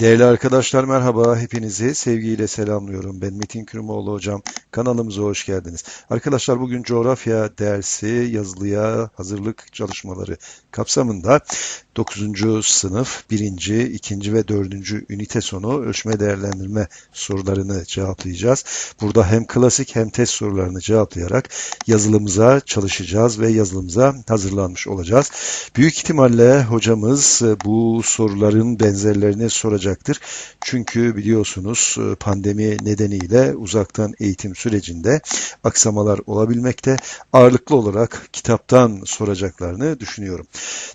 Değerli arkadaşlar merhaba, hepinizi sevgiyle selamlıyorum. Ben Metin Kürümoğlu hocam. Kanalımıza hoş geldiniz. Arkadaşlar bugün coğrafya dersi yazılıya hazırlık çalışmaları kapsamında 9. sınıf 1. 2. ve 4. ünite sonu ölçme değerlendirme sorularını cevaplayacağız. Burada hem klasik hem test sorularını cevaplayarak yazılımıza çalışacağız ve yazılımıza hazırlanmış olacağız. Büyük ihtimalle hocamız bu soruların benzerlerini soracaktır. Çünkü biliyorsunuz pandemi nedeniyle uzaktan eğitim sürecinde aksamalar olabilmekte. Ağırlıklı olarak kitaptan soracaklarını düşünüyorum.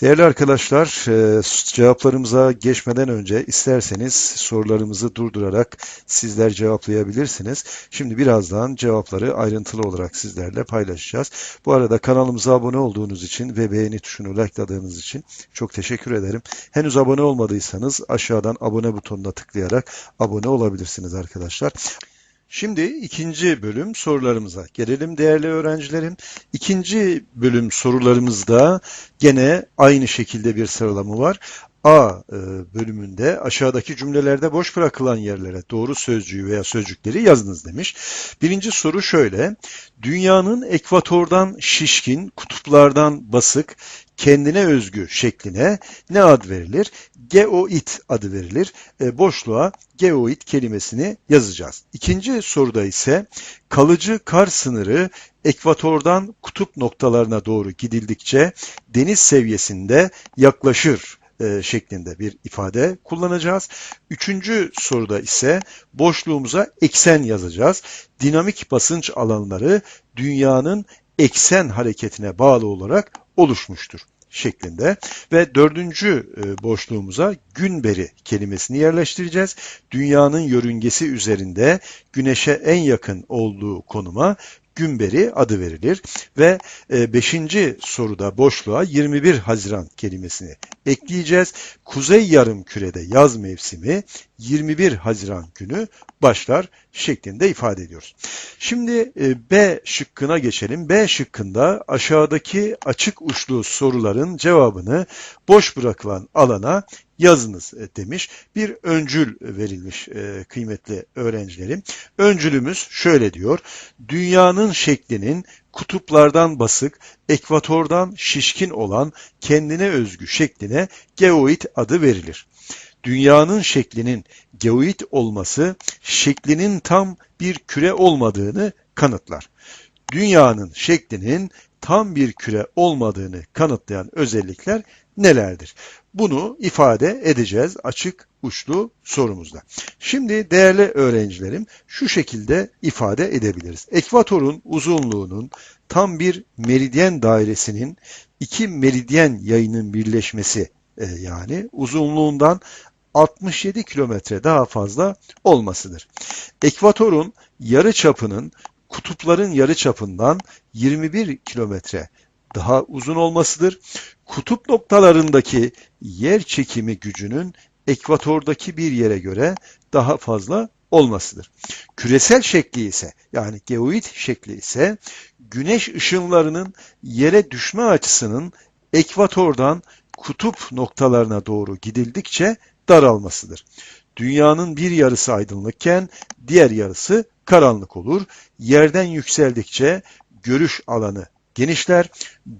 Değerli arkadaşlar, e, cevaplarımıza geçmeden önce isterseniz sorularımızı durdurarak sizler cevaplayabilirsiniz. Şimdi birazdan cevapları ayrıntılı olarak sizlerle paylaşacağız. Bu arada kanalımıza abone olduğunuz için ve beğeni tuşunu likeladığınız için çok teşekkür ederim. Henüz abone olmadıysanız aşağıdan abone butonuna tıklayarak abone olabilirsiniz arkadaşlar. Şimdi ikinci bölüm sorularımıza gelelim değerli öğrencilerim. İkinci bölüm sorularımızda gene aynı şekilde bir sıralama var. A e, bölümünde aşağıdaki cümlelerde boş bırakılan yerlere doğru sözcüğü veya sözcükleri yazınız demiş. Birinci soru şöyle. Dünyanın ekvatordan şişkin, kutuplardan basık, kendine özgü şekline ne ad verilir? Geoid adı verilir. E, boşluğa geoid kelimesini yazacağız. İkinci soruda ise kalıcı kar sınırı ekvatordan kutup noktalarına doğru gidildikçe deniz seviyesinde yaklaşır e, şeklinde bir ifade kullanacağız. Üçüncü soruda ise boşluğumuza eksen yazacağız. Dinamik basınç alanları dünyanın eksen hareketine bağlı olarak oluşmuştur şeklinde ve dördüncü e, boşluğumuza günberi kelimesini yerleştireceğiz. Dünyanın yörüngesi üzerinde güneşe en yakın olduğu konuma Günberi adı verilir ve 5. E, soruda boşluğa 21 Haziran kelimesini ekleyeceğiz. Kuzey yarım kürede yaz mevsimi 21 Haziran günü başlar şeklinde ifade ediyoruz. Şimdi e, B şıkkına geçelim. B şıkkında aşağıdaki açık uçlu soruların cevabını boş bırakılan alana yazınız e, demiş. Bir öncül verilmiş e, kıymetli öğrencilerim. Öncülümüz şöyle diyor. Dünyanın şeklinin kutuplardan basık, ekvatordan şişkin olan kendine özgü şekline geoid adı verilir. Dünyanın şeklinin geoid olması şeklinin tam bir küre olmadığını kanıtlar. Dünyanın şeklinin tam bir küre olmadığını kanıtlayan özellikler nelerdir? Bunu ifade edeceğiz açık uçlu sorumuzda. Şimdi değerli öğrencilerim şu şekilde ifade edebiliriz. Ekvatorun uzunluğunun tam bir meridyen dairesinin iki meridyen yayının birleşmesi e, yani uzunluğundan 67 kilometre daha fazla olmasıdır. Ekvatorun yarı çapının kutupların yarı çapından 21 kilometre daha uzun olmasıdır. Kutup noktalarındaki yer çekimi gücünün ekvatordaki bir yere göre daha fazla olmasıdır. Küresel şekli ise yani geoid şekli ise güneş ışınlarının yere düşme açısının ekvatordan kutup noktalarına doğru gidildikçe daralmasıdır. Dünyanın bir yarısı aydınlıkken diğer yarısı karanlık olur. Yerden yükseldikçe görüş alanı genişler.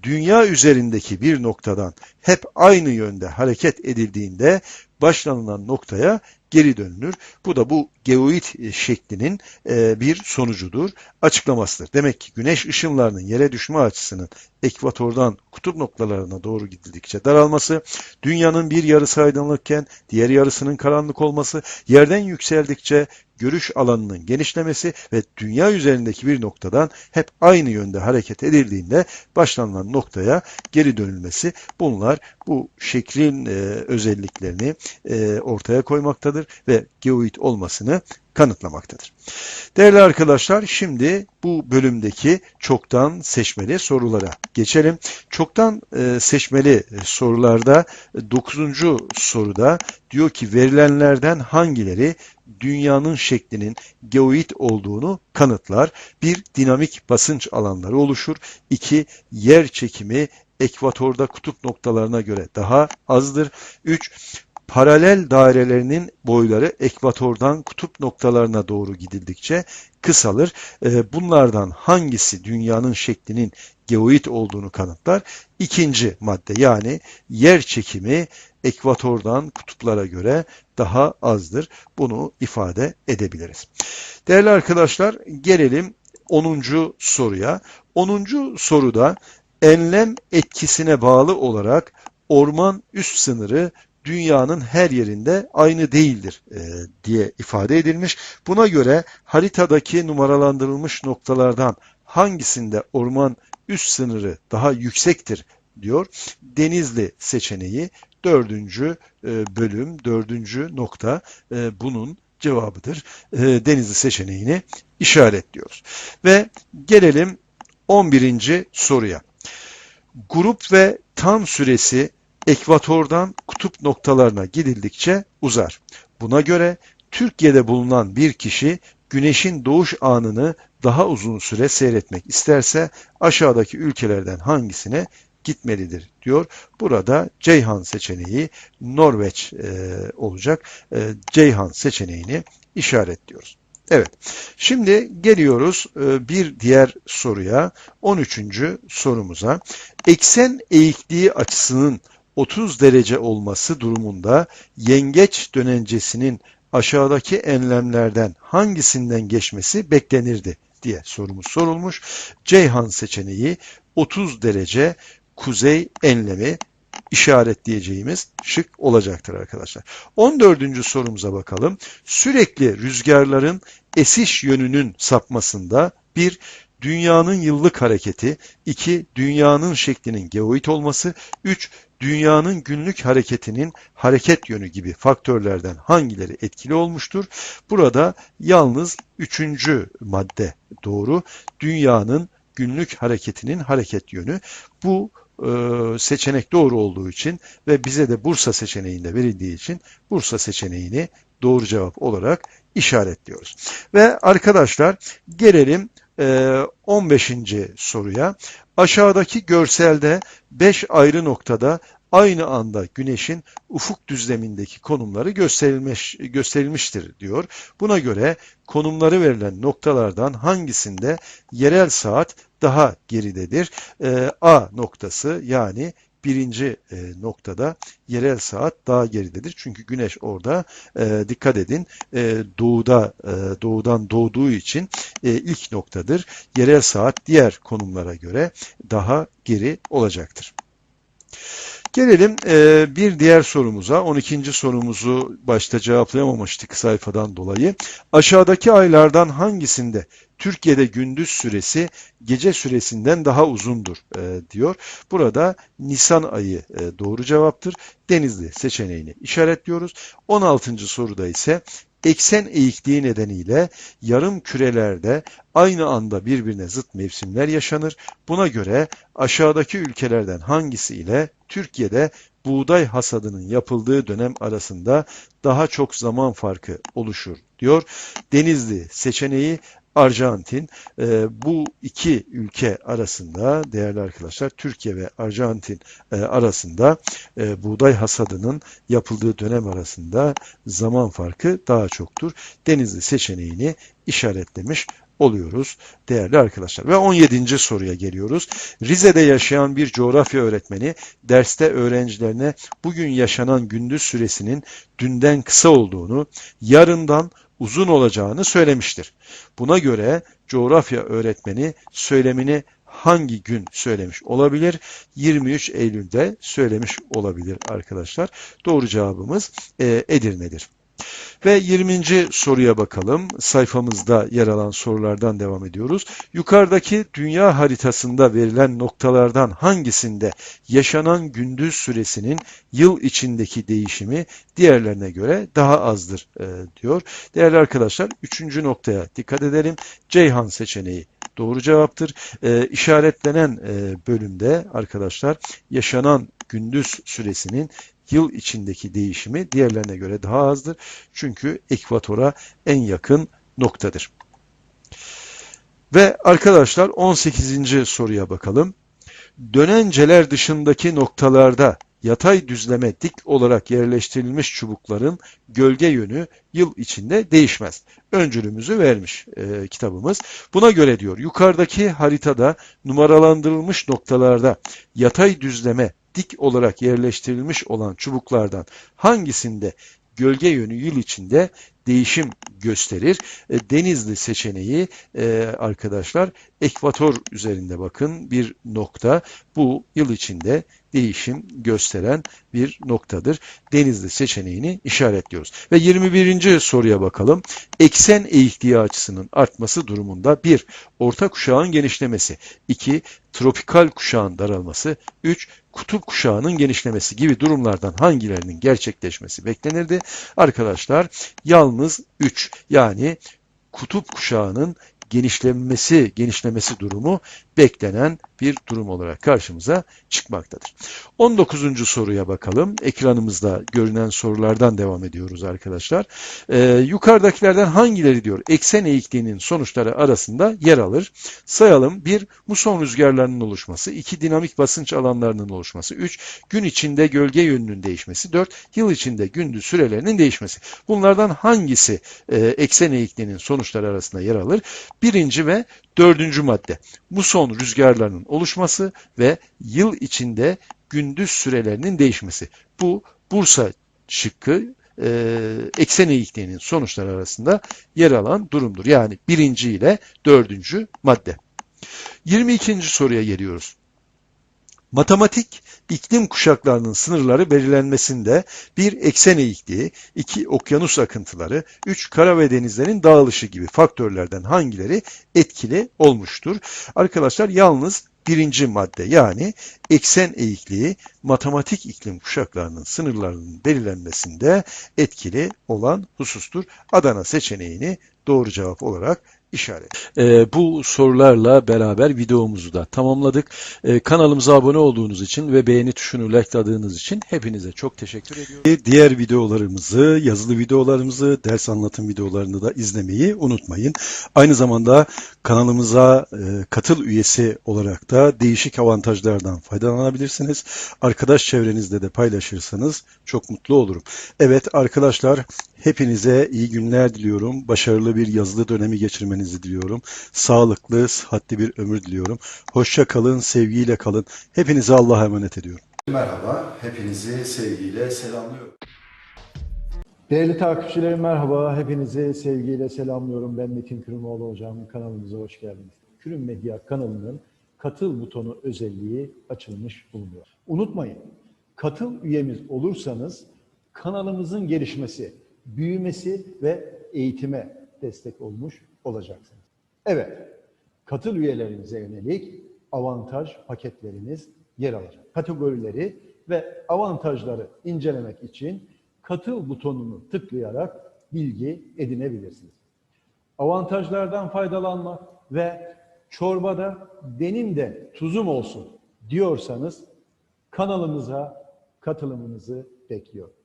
Dünya üzerindeki bir noktadan hep aynı yönde hareket edildiğinde başlanılan noktaya geri dönülür. Bu da bu geoid e, şeklinin e, bir sonucudur, açıklamasıdır. Demek ki güneş ışınlarının yere düşme açısının ekvatordan kutup noktalarına doğru gidildikçe daralması, dünyanın bir yarısı aydınlıkken diğer yarısının karanlık olması, yerden yükseldikçe görüş alanının genişlemesi ve dünya üzerindeki bir noktadan hep aynı yönde hareket edildiğinde başlanılan noktaya geri dönülmesi bunlar bu şeklin e, özelliklerini e, ortaya koymaktadır ve geoid olmasını kanıtlamaktadır. Değerli arkadaşlar şimdi bu bölümdeki çoktan seçmeli sorulara geçelim. Çoktan e, seçmeli sorularda 9. soruda diyor ki verilenlerden hangileri dünyanın şeklinin geoid olduğunu kanıtlar. Bir, dinamik basınç alanları oluşur. İki, yer çekimi ekvatorda kutup noktalarına göre daha azdır. Üç, paralel dairelerinin boyları ekvatordan kutup noktalarına doğru gidildikçe kısalır. E, bunlardan hangisi dünyanın şeklinin geoid olduğunu kanıtlar? İkinci madde yani yer çekimi ekvatordan kutuplara göre daha azdır. Bunu ifade edebiliriz. Değerli arkadaşlar gelelim 10. soruya. 10. soruda enlem etkisine bağlı olarak orman üst sınırı dünyanın her yerinde aynı değildir e, diye ifade edilmiş. Buna göre haritadaki numaralandırılmış noktalardan hangisinde orman üst sınırı daha yüksektir diyor. Denizli seçeneği dördüncü e, bölüm, dördüncü nokta e, bunun cevabıdır. E, Denizli seçeneğini işaretliyoruz. Ve gelelim 11. soruya. Grup ve tam süresi ekvatordan kutup noktalarına gidildikçe uzar. Buna göre Türkiye'de bulunan bir kişi güneşin doğuş anını daha uzun süre seyretmek isterse aşağıdaki ülkelerden hangisine gitmelidir diyor. Burada Ceyhan seçeneği Norveç e, olacak. E, Ceyhan seçeneğini işaretliyoruz. Evet. Şimdi geliyoruz e, bir diğer soruya. 13. sorumuza. Eksen eğikliği açısının 30 derece olması durumunda yengeç dönencesinin aşağıdaki enlemlerden hangisinden geçmesi beklenirdi diye sorumuz sorulmuş. Ceyhan seçeneği 30 derece kuzey enlemi işaretleyeceğimiz şık olacaktır arkadaşlar. 14. sorumuza bakalım. Sürekli rüzgarların esiş yönünün sapmasında bir dünyanın yıllık hareketi, 2 dünyanın şeklinin geoid olması, 3 dünyanın günlük hareketinin hareket yönü gibi faktörlerden hangileri etkili olmuştur? Burada yalnız üçüncü madde doğru. Dünyanın günlük hareketinin hareket yönü. Bu e, seçenek doğru olduğu için ve bize de Bursa seçeneğinde verildiği için Bursa seçeneğini doğru cevap olarak işaretliyoruz. Ve arkadaşlar gelelim 15. soruya. Aşağıdaki görselde 5 ayrı noktada aynı anda güneşin ufuk düzlemindeki konumları gösterilmiş, gösterilmiştir diyor. Buna göre konumları verilen noktalardan hangisinde yerel saat daha geridedir? Ee, A noktası yani birinci e, noktada yerel saat daha geridedir. Çünkü güneş orada e, dikkat edin e, doğuda e, doğudan doğduğu için e, ilk noktadır. Yerel saat diğer konumlara göre daha geri olacaktır. Gelelim e, bir diğer sorumuza. 12. sorumuzu başta cevaplayamamıştık sayfadan dolayı. Aşağıdaki aylardan hangisinde Türkiye'de gündüz süresi gece süresinden daha uzundur e, diyor. Burada Nisan ayı e, doğru cevaptır. Denizli seçeneğini işaretliyoruz. 16. soruda ise eksen eğikliği nedeniyle yarım kürelerde aynı anda birbirine zıt mevsimler yaşanır. Buna göre aşağıdaki ülkelerden hangisi ile Türkiye'de buğday hasadının yapıldığı dönem arasında daha çok zaman farkı oluşur diyor. Denizli seçeneği Arjantin. E, bu iki ülke arasında değerli arkadaşlar Türkiye ve Arjantin e, arasında e, buğday hasadının yapıldığı dönem arasında zaman farkı daha çoktur. Denizli seçeneğini işaretlemiş oluyoruz değerli arkadaşlar. Ve 17. soruya geliyoruz. Rize'de yaşayan bir coğrafya öğretmeni derste öğrencilerine bugün yaşanan gündüz süresinin dünden kısa olduğunu, yarından uzun olacağını söylemiştir. Buna göre coğrafya öğretmeni söylemini hangi gün söylemiş olabilir? 23 Eylül'de söylemiş olabilir arkadaşlar. Doğru cevabımız e, Edirne'dir. Ve 20. soruya bakalım. Sayfamızda yer alan sorulardan devam ediyoruz. Yukarıdaki dünya haritasında verilen noktalardan hangisinde yaşanan gündüz süresinin yıl içindeki değişimi diğerlerine göre daha azdır e, diyor. Değerli arkadaşlar 3. noktaya dikkat edelim. Ceyhan seçeneği doğru cevaptır. E, işaretlenen e, bölümde arkadaşlar yaşanan gündüz süresinin yıl içindeki değişimi diğerlerine göre daha azdır. Çünkü ekvatora en yakın noktadır. Ve arkadaşlar 18. soruya bakalım. Dönenceler dışındaki noktalarda yatay düzleme dik olarak yerleştirilmiş çubukların gölge yönü yıl içinde değişmez. Öncülümüzü vermiş e, kitabımız. Buna göre diyor yukarıdaki haritada numaralandırılmış noktalarda yatay düzleme dik olarak yerleştirilmiş olan çubuklardan hangisinde gölge yönü yıl içinde değişim gösterir. E, Denizli seçeneği e, arkadaşlar ekvator üzerinde bakın bir nokta. Bu yıl içinde değişim gösteren bir noktadır. Denizli seçeneğini işaretliyoruz. Ve 21. soruya bakalım. Eksen eğikliği açısının artması durumunda 1. Orta kuşağın genişlemesi 2. Tropikal kuşağın daralması 3. Kutup kuşağının genişlemesi gibi durumlardan hangilerinin gerçekleşmesi beklenirdi? Arkadaşlar yalnız 3 yani kutup kuşağının genişlemesi, genişlemesi durumu beklenen bir durum olarak karşımıza çıkmaktadır. 19. soruya bakalım. Ekranımızda görünen sorulardan devam ediyoruz arkadaşlar. Ee, yukarıdakilerden hangileri diyor eksen eğikliğinin sonuçları arasında yer alır? Sayalım. 1. Muson rüzgarlarının oluşması. 2. Dinamik basınç alanlarının oluşması. 3. Gün içinde gölge yönünün değişmesi. 4. Yıl içinde gündüz sürelerinin değişmesi. Bunlardan hangisi e, eksen eğikliğinin sonuçları arasında yer alır? Birinci ve dördüncü madde. Muson rüzgarlarının oluşması ve yıl içinde gündüz sürelerinin değişmesi. Bu Bursa şıkkı e, eksen eğikliğinin sonuçları arasında yer alan durumdur. Yani birinci ile dördüncü madde. 22. soruya geliyoruz. Matematik iklim kuşaklarının sınırları belirlenmesinde bir eksen eğikliği, iki okyanus akıntıları, üç kara ve denizlerin dağılışı gibi faktörlerden hangileri etkili olmuştur? Arkadaşlar yalnız birinci madde yani eksen eğikliği matematik iklim kuşaklarının sınırlarının belirlenmesinde etkili olan husustur. Adana seçeneğini doğru cevap olarak işaret. Ee, bu sorularla beraber videomuzu da tamamladık. Ee, kanalımıza abone olduğunuz için ve beğeni tuşunu likeladığınız için hepinize çok teşekkür ediyorum. Diğer videolarımızı, yazılı videolarımızı, ders anlatım videolarını da izlemeyi unutmayın. Aynı zamanda kanalımıza e, katıl üyesi olarak da değişik avantajlardan faydalanabilirsiniz. Arkadaş çevrenizde de paylaşırsanız çok mutlu olurum. Evet arkadaşlar hepinize iyi günler diliyorum. Başarılı bir yazılı dönemi geçirmenizi diliyorum. Sağlıklı, sıhhatli bir ömür diliyorum. Hoşça kalın, sevgiyle kalın. Hepinize Allah'a emanet ediyorum. Merhaba, hepinizi sevgiyle selamlıyorum. Değerli takipçilerim merhaba. Hepinizi sevgiyle selamlıyorum. Ben Metin Kırımoğlu hocam. Kanalımıza hoş geldiniz. Kürüm Medya kanalının katıl butonu özelliği açılmış bulunuyor. Unutmayın, katıl üyemiz olursanız kanalımızın gelişmesi, büyümesi ve eğitime destek olmuş olacaksınız. Evet, katıl üyelerinize yönelik avantaj paketleriniz yer alacak. Kategorileri ve avantajları incelemek için katıl butonunu tıklayarak bilgi edinebilirsiniz. Avantajlardan faydalanmak ve çorbada benim de tuzum olsun diyorsanız kanalımıza katılımınızı bekliyorum.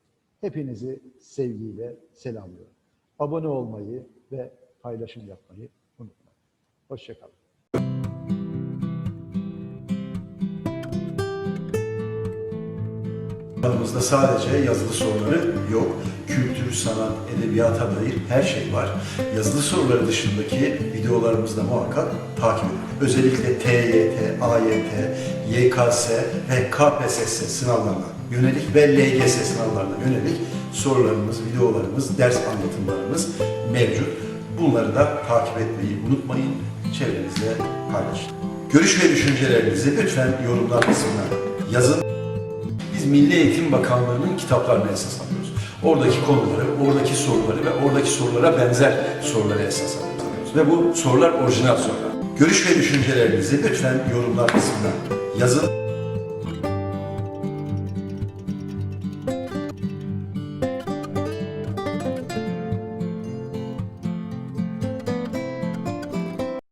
Hepinizi sevgiyle selamlıyorum. Abone olmayı ve paylaşım yapmayı unutmayın. Hoşçakalın. Kanalımızda sadece yazılı soruları yok. Kültür, sanat, edebiyata dair her şey var. Yazılı soruları dışındaki videolarımızı da muhakkak takip edin. Özellikle TYT, AYT, YKS ve KPSS sınavlarına yönelik ve LGS sınavlarına yönelik sorularımız, videolarımız, ders anlatımlarımız mevcut. Bunları da takip etmeyi unutmayın. Çevrenizde paylaşın. Görüş ve düşüncelerinizi lütfen yorumlar kısmına yazın. Biz Milli Eğitim Bakanlığı'nın kitaplarını esas alıyoruz. Oradaki konuları, oradaki soruları ve oradaki sorulara benzer soruları esas alıyoruz. Ve bu sorular orijinal sorular. Görüş ve düşüncelerinizi lütfen yorumlar kısmına yazın.